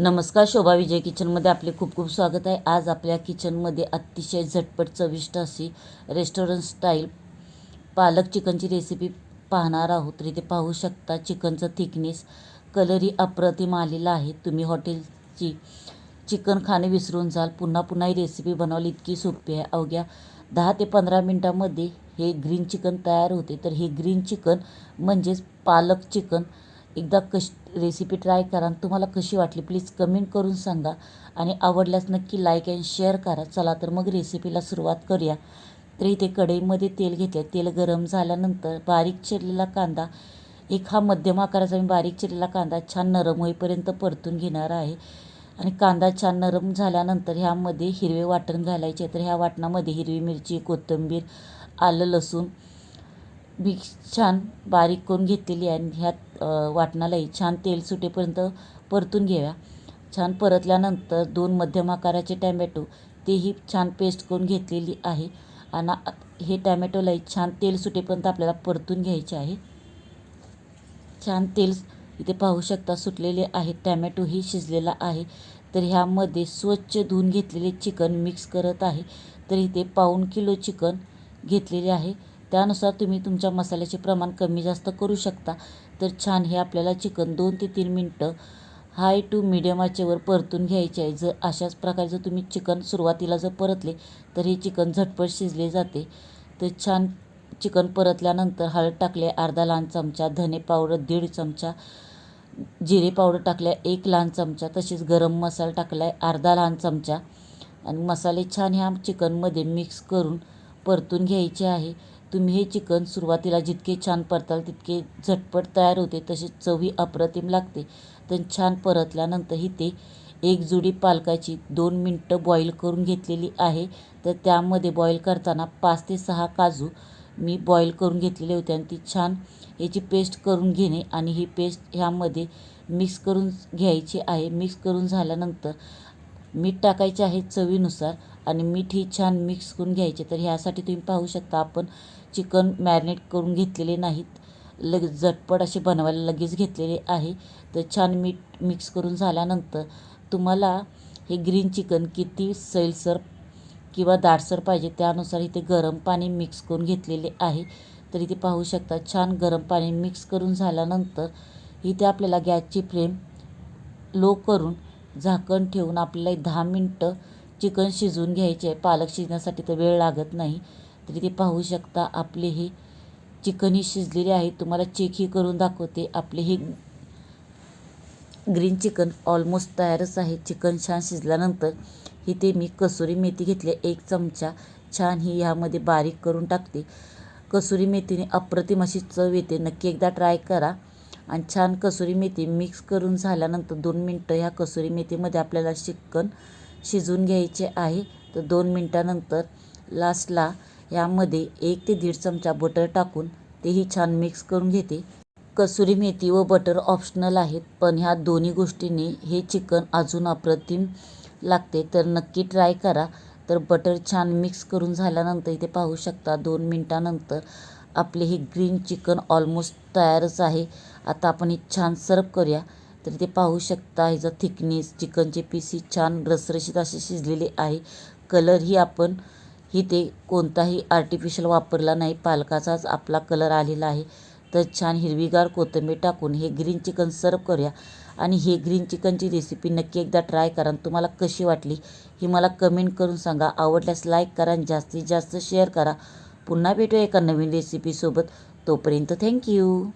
नमस्कार शोभा विजय किचनमध्ये आपले खूप खूप स्वागत आहे. आज आपल्या किचनमध्ये अतिशय झटपट चविष्ट अशी रेस्टॉरंट स्टाईल पालक चिकनची रेसिपी पाहणार आहोत. तर इथे पाहू शकता चिकनचं थिकनेस कलरही अप्रतिम आलेला आहे. तुम्ही हॉटेलची चिकन खाणे विसरून जाल. पुन्हा पुन्हा ही रेसिपी बनवली इतकी सोपी आहे. अवघ्या दहा ते पंधरा मिनटामध्ये हे ग्रीन चिकन तयार होते. तर हे ग्रीन चिकन म्हणजेच पालक चिकन एकदा कश रेसिपी ट्राय करा आणि तुम्हाला कशी वाटली प्लीज कमेंट करून सांगा. आणि आवडल्यास नक्की लाईक अँड शेअर करा. चला तर मग रेसिपीला सुरुवात करूया. तर इथे कढईमध्ये तेल घेतले तेल गरम झाल्यानंतर बारीक चिरलेला कांदा एक हा मध्यम आकाराचा मी बारीक चिरलेला कांदा छान नरम होईपर्यंत परतून घेणार आहे. आणि कांदा छान नरम झाल्यानंतर ह्यामध्ये हिरवे वाटण घालायचे. तर ह्या वाटणामध्ये हिरवी मिरची कोथिंबीर आलं लसूण मिक्स छान बारीक करून घेतलेली आहे आणि ह्यात वाटणालाही छान तेल सुटेपर्यंत परतून घ्याव्या. छान परतल्यानंतर दोन मध्यम आकाराचे टॅमॅटो तेही छान पेस्ट करून घेतलेली आहे आणि हे टॅमॅटोलाही छान तेल सुटेपर्यंत आपल्याला परतून घ्यायचे आहे. छान तेल इथे पाहू शकता सुटलेले आहे टॅमॅटोही शिजलेला आहे. तर ह्यामध्ये स्वच्छ धुवून घेतलेले चिकन मिक्स करत आहे. तर इथे पाऊण किलो चिकन घेतलेले आहे. त्यानुसार तुम्ही तुमच्या मसाल्याचे प्रमाण कमी जास्त करू शकता. तर छान हे आपल्याला चिकन दोन ते तीन मिनटं हाय टू मिडियम आचेवर परतून घ्यायचे आहे. जर अशाच प्रकारे जर तुम्ही चिकन सुरुवातीला जर परतले तर हे चिकन झटपट शिजले जाते. तर छान चिकन परतल्यानंतर हळद टाकले अर्धा लहान चमचा धने पावडर दीड चमचा जिरे पावडर टाकल्या एक लहान चमचा तसेच गरम मसाला टाकला आहे अर्धा लहान चमचा. आणि मसाले छान ह्या चिकनमध्ये मिक्स करून परतून घ्यायचे आहे. तुम्ही हे चिकन सुरुवातीला जितके छान परताल तितके झटपट तयार होते तसेच चवी अप्रतिम लागते. तर छान परतल्यानंतर ही ते एक जुडी पालकाची दोन मिनटं बॉईल करून घेतलेली आहे. तर त्यामध्ये बॉईल करताना पाच ते सहा काजू मी बॉईल करून घेतलेले होते आणि ती छान याची पेस्ट करून घेणे आणि ही पेस्ट ह्यामध्ये मिक्स करून घ्यायची आहे. मिक्स करून झाल्यानंतर मीठ टाकायचे आहे चवीनुसार. आणि मीठ ही छान मिक्स करून घ्यायचे. तर ह्यासाठी तुम्ही पाहू शकता आपण चिकन मॅरिनेट करून घेतलेले नाहीत. लग झटपट असे बनवायला लगेच घेतलेले आहे. तर छान मीठ मिक्स करून झाल्यानंतर तुम्हाला हे ग्रीन चिकन किती सैलसर किंवा दाटसर पाहिजे त्यानुसार इथे गरम पाणी मिक्स करून घेतलेले आहे. तर इथे पाहू शकता छान गरम पाणी मिक्स करून झाल्यानंतर इथे आपल्याला गॅसची फ्लेम लो करून झाकण ठेवून आपल्याला दहा मिनटं चिकन शिजवून घ्यायचे आहे. पालक शिजण्यासाठी तर वेळ लागत नाही. तरी ते पाहू शकता आपले हे चिकनही शिजलेले आहे. तुम्हाला चेकही करून दाखवते. आपले हे ग्रीन चिकन ऑलमोस्ट तयारच आहे. चिकन छान शिजल्यानंतर इथे मी कसुरी मेथी घेतली एक चमचा छान ही ह्यामध्ये बारीक करून टाकते. कसुरी मेथीने अप्रतिम अशी चव येते. नक्की एकदा ट्राय करा. आणि छान कसुरी मेथी मिक्स करून झाल्यानंतर दोन मिनटं ह्या कसुरी मेथीमध्ये आपल्याला चिकन शिजून घ्यायचे आहे. तर दोन मिनटानंतर लास्टला यामध्ये एक ते दीड चमचा बटर टाकून तेही छान मिक्स करून घेते. कसुरी मेथी व बटर ऑप्शनल आहेत पण ह्या दोन्ही गोष्टीने हे चिकन अजून अप्रतिम लागते. तर नक्की ट्राय करा. तर बटर छान मिक्स करून झाल्यानंतर इथे पाहू शकता दोन मिनटानंतर आपले हे ग्रीन चिकन ऑलमोस्ट तयारच आहे. आता आपण हे छान सर्व करूया. तर ते पाहू शकता ह्याचा थिकनेस चिकनचे पीस ही छान रसरशीत असे शिजलेले आहे. कलरही आपण ही ते कोणताही आर्टिफिशियल वापरला नाही. पालकाचाच आपला कलर आलेला आहे. तर छान हिरवीगार कोथिंबीर टाकून हे ग्रीन चिकन सर्व करूया. आणि हे ग्रीन चिकनची रेसिपी नक्की एकदा ट्राय करा. तुम्हाला कशी वाटली ही मला कमेंट करून सांगा. आवडल्यास लाईक करा आणि जास्तीत जास्त शेअर करा. पुन्हा भेटूया एका नवीन रेसिपीसोबत तोपर्यंत थँक्यू